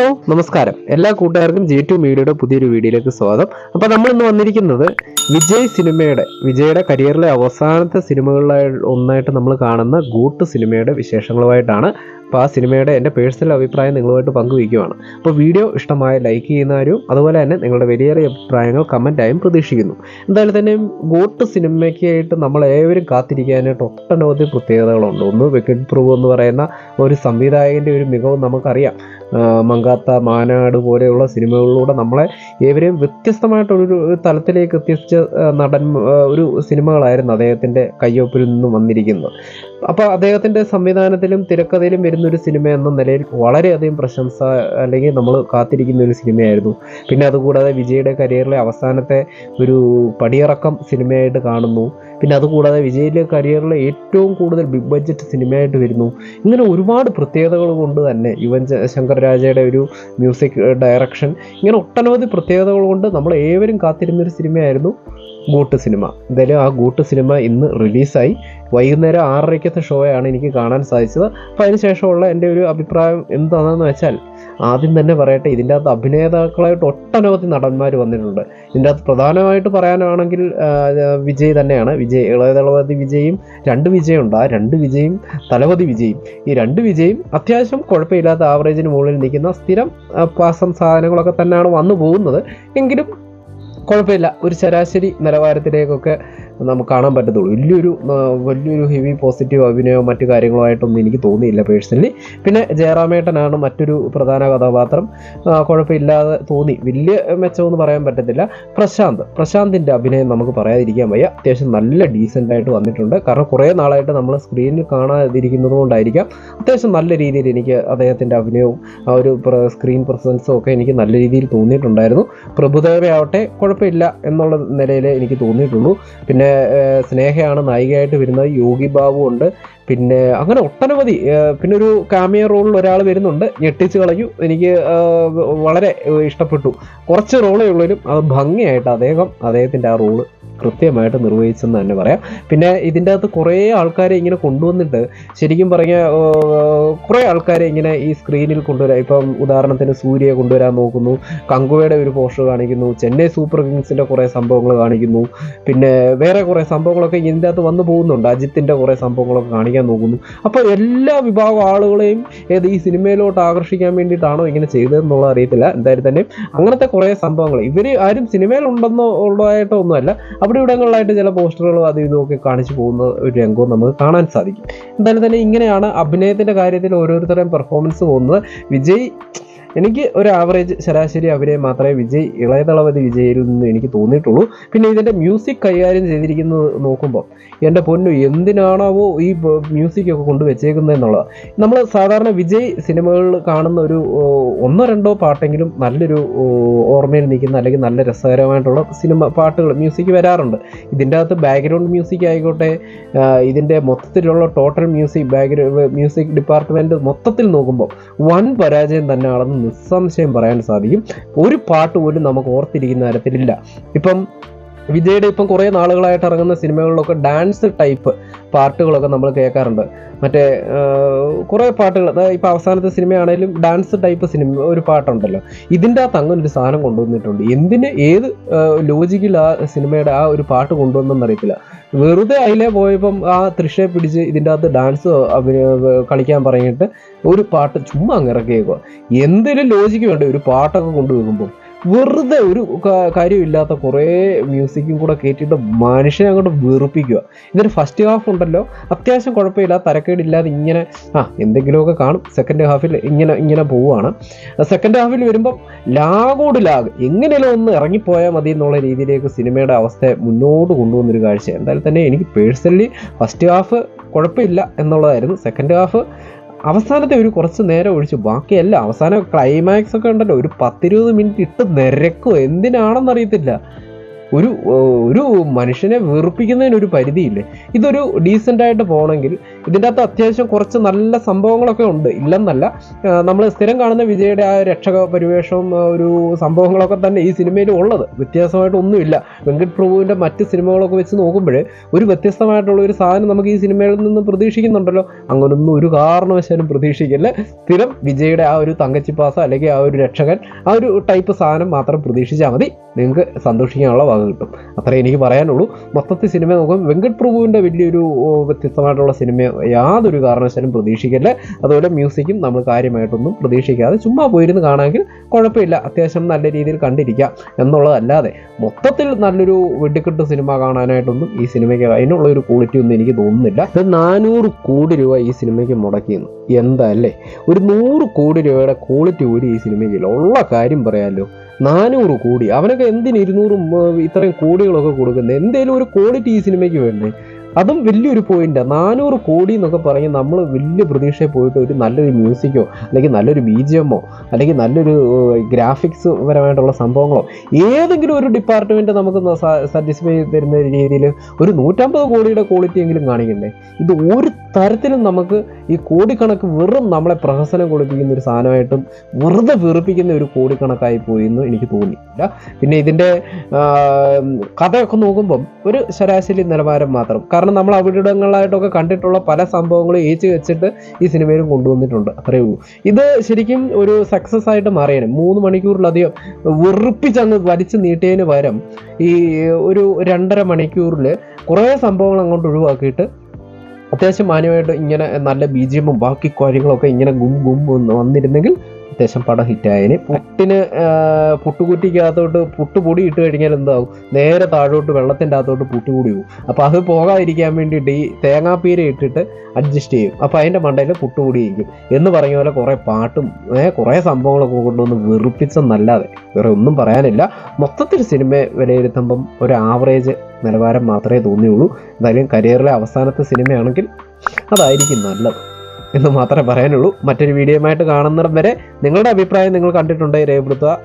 Hello നമസ്കാരം. എല്ലാ കൂട്ടുകാർക്കും ജി ടു മീഡിയയുടെ പുതിയൊരു വീഡിയോയിലേക്ക് സ്വാഗതം. അപ്പോൾ നമ്മൾ ഇന്ന് വന്നിരിക്കുന്നത് വിജയ് സിനിമയുടെ വിജയുടെ കരിയറിലെ അവസാനത്തെ സിനിമകളിലായി ഒന്നായിട്ട് നമ്മൾ കാണുന്ന ഗൂട്ട് സിനിമയുടെ വിശേഷങ്ങളുമായിട്ടാണ്. അപ്പോൾ ആ സിനിമയുടെ എന്റെ പേഴ്സണൽ അഭിപ്രായം നിങ്ങളുമായിട്ട് പങ്കുവയ്ക്കുവാണ്. അപ്പോൾ വീഡിയോ ഇഷ്ടമായ ലൈക്ക് ചെയ്യുന്നവരും അതുപോലെ തന്നെ നിങ്ങളുടെ വലിയേറിയ അഭിപ്രായങ്ങൾ കമന്റായും പ്രതീക്ഷിക്കുന്നു. എന്തായാലും തന്നെ ഗോട്ട് സിനിമയ്ക്കായിട്ട് നമ്മൾ ഏവരും കാത്തിരിക്കാനായിട്ട് ഒട്ടനവധി പ്രത്യേകതകളുണ്ട്. ഒന്ന് വിക്കറ്റ് പ്രൂവ് എന്ന് പറയുന്ന ഒരു സംവിധായകന്റെ ഒരു മികവ് നമുക്കറിയാം. മങ്കാത്ത മാനാട് പോലെയുള്ള സിനിമകളിലൂടെ നമ്മളെ ഏവരെയും വ്യത്യസ്തമായിട്ടൊരു തലത്തിലേക്ക് എത്തിച്ച നടൻ ഒരു സിനിമകളായിരുന്നു അദ്ദേഹത്തിന്റെ കയ്യൊപ്പിൽ നിന്നും വന്നിരിക്കുന്നത്. അപ്പോൾ അദ്ദേഹത്തിന്റെ സംവിധാനത്തിലും തിരക്കഥയിലും വരുന്ന ഒരു സിനിമ എന്ന നിലയിൽ വളരെയധികം പ്രശംസ അല്ലെങ്കിൽ നമ്മൾ കാത്തിരിക്കുന്ന ഒരു സിനിമയായിരുന്നു. പിന്നെ അതുകൂടാതെ വിജയുടെ കരിയറിലെ അവസാനത്തെ ഒരു പടിയിറക്കം സിനിമയായിട്ട് കാണുന്നു. പിന്നെ അതുകൂടാതെ വിജയിലെ കരിയറിലെ ഏറ്റവും കൂടുതൽ ബിഗ് ബഡ്ജറ്റ് സിനിമയായിട്ട് വരുന്നു. ഇങ്ങനെ ഒരുപാട് പ്രത്യേകതകൾ കൊണ്ട് തന്നെ യുവൻ ശങ്കർ രാജയുടെ ഒരു മ്യൂസിക് ഡയറക്ഷൻ ഇങ്ങനെ ഒട്ടനവധി പ്രത്യേകതകൾ കൊണ്ട് നമ്മൾ ഏവരും കാത്തിരുന്നൊരു സിനിമയായിരുന്നു. ഗൂട്ട് സിനിമ. എന്തായാലും ആ ഗൂട്ട് സിനിമ ഇന്ന് റിലീസായി. വൈകുന്നേരം ആറരയ്ക്കത്തെ ഷോയാണ് എനിക്ക് കാണാൻ സാധിച്ചത്. അപ്പോൾ അതിനുശേഷമുള്ള എന്റെ ഒരു അഭിപ്രായം എന്താണെന്ന് വെച്ചാൽ ആദ്യം തന്നെ പറയട്ടെ ഇതിന്റെ അകത്ത് അഭിനേതാക്കളായിട്ട് ഒട്ടനവധി നടന്മാർ വന്നിട്ടുണ്ട്. ഇതിന്റെ അകത്ത് പ്രധാനമായിട്ട് പറയാനാണെങ്കിൽ വിജയ് തന്നെയാണ്. വിജയ് ഇളയതളപതി വിജയും രണ്ട് വിജയുണ്ട്. ആ രണ്ട് വിജയും തലപതി വിജയും. ഈ രണ്ട് വിജയും അത്യാവശ്യം കുഴപ്പമില്ലാത്ത ആവറേജിന് മുകളിൽ നിൽക്കുന്ന സ്ഥിരം പാസം സാധനങ്ങളൊക്കെ തന്നെയാണ് വന്നു പോകുന്നത്. എങ്കിലും കുഴപ്പമില്ല. ഒരു ശരാശരി നിലവാരത്തിലേക്കൊക്കെ നമുക്ക് കാണാൻ പറ്റത്തുള്ളൂ. വലിയൊരു വലിയൊരു ഹെവി പോസിറ്റീവ് അഭിനയമോ മറ്റു കാര്യങ്ങളോ ആയിട്ടൊന്നും എനിക്ക് തോന്നിയില്ല പേഴ്സണലി പിന്നെ ജയറാമേട്ടനാണ് മറ്റൊരു പ്രധാന കഥാപാത്രം. കുഴപ്പമില്ലാതെ തോന്നി. വലിയ മെച്ചമെന്ന് പറയാൻ പറ്റത്തില്ല. പ്രശാന്ത്. പ്രശാന്തിന്റെ അഭിനയം നമുക്ക് പറയാതിരിക്കാൻ വയ്യ. അത്യാവശ്യം നല്ല ഡീസന്റ് ആയിട്ട് വന്നിട്ടുണ്ട്. കാരണം കുറേ നാളായിട്ട് നമ്മൾ സ്ക്രീനിൽ കാണാതിരിക്കുന്നത് കൊണ്ടായിരിക്കാം. അത്യാവശ്യം നല്ല രീതിയിൽ എനിക്ക് അദ്ദേഹത്തിന്റെ അഭിനയവും ആ ഒരു സ്ക്രീൻ പ്രസൻസും ഒക്കെ എനിക്ക് നല്ല രീതിയിൽ തോന്നിയിട്ടുണ്ടായിരുന്നു. പ്രഭുദേവയാവട്ടെ കുഴപ്പമില്ല എന്നുള്ള നിലയിൽ എനിക്ക് തോന്നിയിട്ടുള്ളൂ. പിന്നെ സ്നേഹയാണ് നായികയായിട്ട് വരുന്നത്. യോഗി ബാബു ഉണ്ട്. പിന്നെ അങ്ങനെ ഒട്ടനവധി പിന്നെ ഒരു കാമിയ റോളിൽ ഒരാൾ വരുന്നുണ്ട്. ഞെട്ടിച്ച് കളഞ്ഞു. എനിക്ക് വളരെ ഇഷ്ടപ്പെട്ടു. കുറച്ച് റോളേ ഉള്ളൂരും അത് ഭംഗിയായിട്ട് അദ്ദേഹം അദ്ദേഹത്തിന്റെ ആ റോൾ കൃത്യമായിട്ട് നിർവഹിച്ചെന്ന് തന്നെ പറയാം. പിന്നെ ഇതിന്റെ അകത്ത് കുറേ ആൾക്കാരെ ഇങ്ങനെ കൊണ്ടുവന്നിട്ട് ശരിക്കും പറഞ്ഞാൽ കുറേ ആൾക്കാരെ ഇങ്ങനെ ഈ സ്ക്രീനിൽ കൊണ്ടുവരാം. ഇപ്പം ഉദാഹരണത്തിന് സൂര്യയെ കൊണ്ടുവരാൻ നോക്കുന്നു. കങ്കുവയുടെ ഒരു പോസ്റ്റർ കാണിക്കുന്നു. ചെന്നൈ സൂപ്പർ കിങ്സിന്റെ കുറേ സംഭവങ്ങൾ കാണിക്കുന്നു. പിന്നെ വേറെ കുറേ സംഭവങ്ങളൊക്കെ ഇതിന്റെ അകത്ത് വന്നു പോകുന്നുണ്ട്. അജിത്തിന്റെ കുറേ സംഭവങ്ങളൊക്കെ കാണിക്കാൻ നോക്കുന്നു. അപ്പോൾ എല്ലാ വിഭാഗം ആളുകളെയും ഏത് ഈ സിനിമയിലോട്ട് ആകർഷിക്കാൻ വേണ്ടിയിട്ടാണോ ഇങ്ങനെ ചെയ്തതെന്നുള്ള അറിയത്തില്ല. എന്തായാലും തന്നെ അങ്ങനത്തെ കുറേ സംഭവങ്ങൾ. ഇവർ ആരും സിനിമയിലുണ്ടെന്നോ ഉള്ളതായിട്ടോ ഒന്നുമല്ല. അവിടെ ഇവിടങ്ങളിലായിട്ട് ചില പോസ്റ്ററുകളും അതും ഇതുമൊക്കെ കാണിച്ചു പോകുന്ന ഒരു രംഗവും നമുക്ക് കാണാൻ സാധിക്കും. എന്തായാലും തന്നെ ഇങ്ങനെയാണ് അഭിനയത്തിന്റെ കാര്യത്തിൽ ഓരോരുത്തരുടെയും പെർഫോമൻസ് പോകുന്നത്. വിജയ് എനിക്ക് ഒരു ആവറേജ് ശരാശരി അഭിനയം മാത്രമേ വിജയ് ഇളയതളപതി വിജയിൽ നിന്ന് എനിക്ക് തോന്നിയിട്ടുള്ളൂ. പിന്നെ ഇതിന്റെ മ്യൂസിക് കൈകാര്യം ചെയ്തിരിക്കുന്നത് നോക്കുമ്പോൾ എന്റെ പൊന്നു എന്തിനാണാവോ ഈ മ്യൂസിക് ഒക്കെ എന്നുള്ളത്. നമ്മൾ സാധാരണ വിജയ് സിനിമകളിൽ കാണുന്ന ഒരു ഒന്നോ രണ്ടോ പാട്ടെങ്കിലും നല്ലൊരു ഓർമ്മയിൽ നിൽക്കുന്ന അല്ലെങ്കിൽ നല്ല രസകരമായിട്ടുള്ള സിനിമ പാട്ടുകൾ മ്യൂസിക് വരാറുണ്ട്. ഇതിന്റെ അകത്ത് ബാക്ക്ഗ്രൗണ്ട് മ്യൂസിക് ആയിക്കോട്ടെ ഇതിന്റെ മൊത്തത്തിലുള്ള total music background music department മൊത്തത്തിൽ നോക്കുമ്പോൾ വൻ പരാജയം തന്നെയാണെന്ന് നിസ്സംശയം പറയാൻ സാധിക്കും. ഒരു പാട്ട് പോലും നമുക്ക് ഓർത്തിരിക്കുന്ന തരത്തിലില്ല. ഇപ്പം വിജയുടെ ഇപ്പം കുറേ നാളുകളായിട്ട് ഇറങ്ങുന്ന സിനിമകളിലൊക്കെ ഡാൻസ് ടൈപ്പ് പാട്ടുകളൊക്കെ നമ്മൾ കേൾക്കാറുണ്ട്. മറ്റേ കുറേ പാട്ടുകൾ ഇപ്പോൾ അവസാനത്തെ സിനിമയാണെങ്കിലും ഡാൻസ് ടൈപ്പ് സിനിമ ഒരു പാട്ടുണ്ടല്ലോ. ഇതിന്റെ അകത്ത് അങ്ങനെ ഒരു സാധനം കൊണ്ടുവന്നിട്ടുണ്ട്. എന്തിന് ഏത് ലോജിക്കിൽ ആ സിനിമയുടെ ആ ഒരു പാട്ട് കൊണ്ടുവന്നെന്ന് അറിയത്തില്ല. വെറുതെ അതിലെ പോയപ്പം ആ തൃശ്ശയെ പിടിച്ച് ഇതിന്റെ അകത്ത് ഡാൻസ് കളിക്കാൻ പറഞ്ഞിട്ട് ഒരു പാട്ട് ചുമ്മാ അങ്ങ് ഇറക്കിയേക്കുക എന്തിനും ലോജിക്ക് വേണ്ട ഒരു പാട്ടൊക്കെ കൊണ്ടുവെക്കുമ്പോൾ വെറുതെ ഒരു കാര്യമില്ലാത്ത കുറേ മ്യൂസിക്കും കൂടെ കയറ്റിയിട്ട് മനുഷ്യനെ അങ്ങോട്ട് വെറുപ്പിക്കുക. ഇതൊരു ഫസ്റ്റ് ഹാഫ് ഉണ്ടല്ലോ. അത്യാവശ്യം കുഴപ്പമില്ല. തരക്കേടില്ലാതെ ഇങ്ങനെ ആ എന്തെങ്കിലുമൊക്കെ കാണും. സെക്കൻഡ് ഹാഫിൽ ഇങ്ങനെ ഇങ്ങനെ പോവുകയാണ്. സെക്കൻഡ് ഹാഫിൽ വരുമ്പം ലാഗോട് ലാഗ്. എങ്ങനെയെങ്കിലും ഒന്ന് ഇറങ്ങിപ്പോയാൽ മതി എന്നുള്ള രീതിയിലേക്ക് സിനിമയുടെ അവസ്ഥയെ മുന്നോട്ട് കൊണ്ടുവന്നൊരു കാഴ്ച. എന്തായാലും തന്നെ എനിക്ക് പേഴ്സണലി ഫസ്റ്റ് ഹാഫ് കുഴപ്പമില്ല എന്നുള്ളതായിരുന്നു. സെക്കൻഡ് ഹാഫ് അവസാനത്തെ ഒരു കുറച്ച് നേരം ഒഴിച്ച് ബാക്കിയല്ല അവസാനം ക്ലൈമാക്സ് ഒക്കെ ഉണ്ടല്ലോ ഒരു പത്തിരുപത് മിനിറ്റ് ഇട്ട് നിരക്കും എന്തിനാണെന്നറിയത്തില്ല. ഒരു ഒരു മനുഷ്യനെ വെറുപ്പിക്കുന്നതിന് ഒരു പരിധിയില്ലേ? ഇതൊരു ഡീസന്റ് ആയിട്ട് പോകണമെങ്കിൽ ഇതിന്റെ അകത്ത് അത്യാവശ്യം കുറച്ച് നല്ല സംഭവങ്ങളൊക്കെ ഉണ്ട്. ഇല്ലെന്നല്ല നമ്മൾ സ്ഥിരം കാണുന്ന വിജയുടെ ആ രക്ഷക പരിവേഷവും ഒരു സംഭവങ്ങളൊക്കെ തന്നെ ഈ സിനിമയിൽ ഉള്ളത്. വ്യത്യാസമായിട്ടൊന്നുമില്ല. വെങ്കട് പ്രഭുവിന്റെ മറ്റ് സിനിമകളൊക്കെ വെച്ച് നോക്കുമ്പോൾ ഒരു വ്യത്യസ്തമായിട്ടുള്ള ഒരു സാധനം നമുക്ക് ഈ സിനിമയിൽ നിന്ന് പ്രതീക്ഷിക്കുന്നുണ്ടല്ലോ. അങ്ങനൊന്നും ഒരു കാരണവശാലും പ്രതീക്ഷിക്കില്ല. സ്ഥിരം വിജയുടെ ആ ഒരു തങ്കച്ചിപ്പാസ അല്ലെങ്കിൽ ആ ഒരു രക്ഷകൻ ആ ഒരു ടൈപ്പ് സാധനം മാത്രം പ്രതീക്ഷിച്ചാൽ മതി. നിങ്ങൾക്ക് സന്തോഷിക്കാനുള്ള വക കിട്ടും. അത്രേ എനിക്ക് പറയാനുള്ളൂ. മൊത്തത്തിൽ സിനിമ നോക്കും വെങ്കട് പ്രഭുവിന്റെ വലിയൊരു വ്യത്യസ്തമായിട്ടുള്ള സിനിമ യാതൊരു കാരണവശാലും പ്രതീക്ഷിക്കില്ല. അതുപോലെ മ്യൂസിക്കും നമ്മൾ കാര്യമായിട്ടൊന്നും പ്രതീക്ഷിക്കാതെ ചുമ്മാ പോയിരുന്ന് കാണാമെങ്കിൽ കുഴപ്പമില്ല. അത്യാവശ്യം നല്ല രീതിയിൽ കണ്ടിരിക്കാം എന്നുള്ളതല്ലാതെ മൊത്തത്തിൽ നല്ലൊരു വെടിക്കെട്ട് സിനിമ കാണാനായിട്ടൊന്നും ഈ സിനിമയ്ക്ക് അതിനുള്ള ഒരു ക്വാളിറ്റി ഒന്നും എനിക്ക് തോന്നുന്നില്ല. ഇത് നാനൂറ് കോടി രൂപ ഈ സിനിമയ്ക്ക് മുടക്കിയെന്ന്. എന്താ അല്ലേ? ഒരു നൂറ് കോടി രൂപയുടെ ക്വാളിറ്റി കൂടി ഈ സിനിമയ്ക്കില്ല. ഉള്ള കാര്യം പറയാമല്ലോ നാനൂറ് കോടി. അവനൊക്കെ എന്തിന് ഇരുന്നൂറും ഇത്രയും കോടികളൊക്കെ കൊടുക്കുന്നത് എന്തേലും ഒരു ക്വാളിറ്റി ഈ സിനിമയ്ക്ക് വേണ്ടേ? അതും വലിയൊരു പോയിന്റാണ് നാനൂറ് കോടി എന്നൊക്കെ പറഞ്ഞ് നമ്മൾ വലിയ പ്രതീക്ഷയിൽ പോയിട്ട് ഒരു നല്ലൊരു മ്യൂസിക്കോ അല്ലെങ്കിൽ നല്ലൊരു ബി ജി എമ്മോ അല്ലെങ്കിൽ നല്ലൊരു ഗ്രാഫിക്സ് പരമായിട്ടുള്ള സംഭവങ്ങളോ ഏതെങ്കിലും ഒരു ഡിപ്പാർട്ട്മെന്റ് നമുക്ക് സാറ്റിസ്ഫൈ തരുന്ന രീതിയിൽ ഒരു നൂറ്റമ്പത് കോടിയുടെ ക്വാളിറ്റി എങ്കിലും കാണിക്കണ്ടേ? ഇത് ഒരു തരത്തിലും നമുക്ക് ഈ കോടിക്കണക്ക് വെറും നമ്മളെ പ്രഹസനം കൊടുപ്പിക്കുന്ന ഒരു സാധനമായിട്ടും വെറുതെ വെറുപ്പിക്കുന്ന ഒരു കോടിക്കണക്കായി പോയി എന്ന് എനിക്ക് തോന്നിയില്ല പിന്നെ ഇതിന്റെ കഥയൊക്കെ നോക്കുമ്പം ഒരു ശരാശരി നിലവാരം മാത്രം. കാരണം നമ്മൾ അവിടങ്ങളിലായിട്ടൊക്കെ കണ്ടിട്ടുള്ള പല സംഭവങ്ങളും ഏച്ച് വെച്ചിട്ട് ഈ സിനിമയിലും കൊണ്ടുവന്നിട്ടുണ്ട്. അത്രയേ ഉള്ളൂ. ഇത് ശരിക്കും ഒരു സക്സസ് ആയിട്ട് മാറിയാണ് മൂന്ന് മണിക്കൂറിലധികം വെറുപ്പിച്ചങ്ങ് വലിച്ചു നീട്ടിയതിന് പകരം ഈ ഒരു രണ്ടര മണിക്കൂറിൽ കുറേ സംഭവങ്ങൾ അങ്ങോട്ട് ഒഴിവാക്കിയിട്ട് അത്യാവശ്യം മാന്യമായിട്ട് ഇങ്ങനെ നല്ല ബി ജി എമ്മും ബാക്കി കാര്യങ്ങളൊക്കെ ഇങ്ങനെ ഗും ഗും എന്ന് വന്നിരുന്നെങ്കിൽ അത്യാവശ്യം പടം ഹിറ്റായതിന് പുട്ടിന് പുട്ടുകുറ്റിക്കകത്തോട്ട് പുട്ട് പൊടി ഇട്ട് കഴിഞ്ഞാൽ എന്താവും? നേരെ താഴോട്ട് വെള്ളത്തിന്റെ അകത്തോട്ട് പുട്ടുകൂടി പോകും. അപ്പോൾ അത് പോകാതിരിക്കാൻ വേണ്ടിയിട്ട് ഈ തേങ്ങാപ്പീര ഇട്ടിട്ട് അഡ്ജസ്റ്റ് ചെയ്യും. അപ്പോൾ അതിന്റെ മണ്ടയിൽ പുട്ടുകൂടി ഇരിക്കും. എന്ന് പറഞ്ഞ പോലെ കുറേ പാട്ടും കുറേ സംഭവങ്ങളൊക്കെ കൊണ്ടുവന്ന് വെറുപ്പിച്ചെന്നല്ലാതെ വേറെ ഒന്നും പറയാനില്ല. മൊത്തത്തിൽ സിനിമ വിലയിരുത്തുമ്പം ഒരു ആവറേജ് നിലവാരം മാത്രമേ തോന്നിയുള്ളൂ. എന്തായാലും കരിയറിലെ അവസാനത്തെ സിനിമയാണെങ്കിൽ അതായിരിക്കും നല്ലത് എന്ന് മാത്രമേ പറയാനുള്ളൂ. മറ്റൊരു വീഡിയോയുമായിട്ട് കാണുന്നിടം വരെ നിങ്ങളുടെ അഭിപ്രായം നിങ്ങൾ കണ്ടിട്ടുണ്ടെങ്കിൽ രേഖപ്പെടുത്തുക.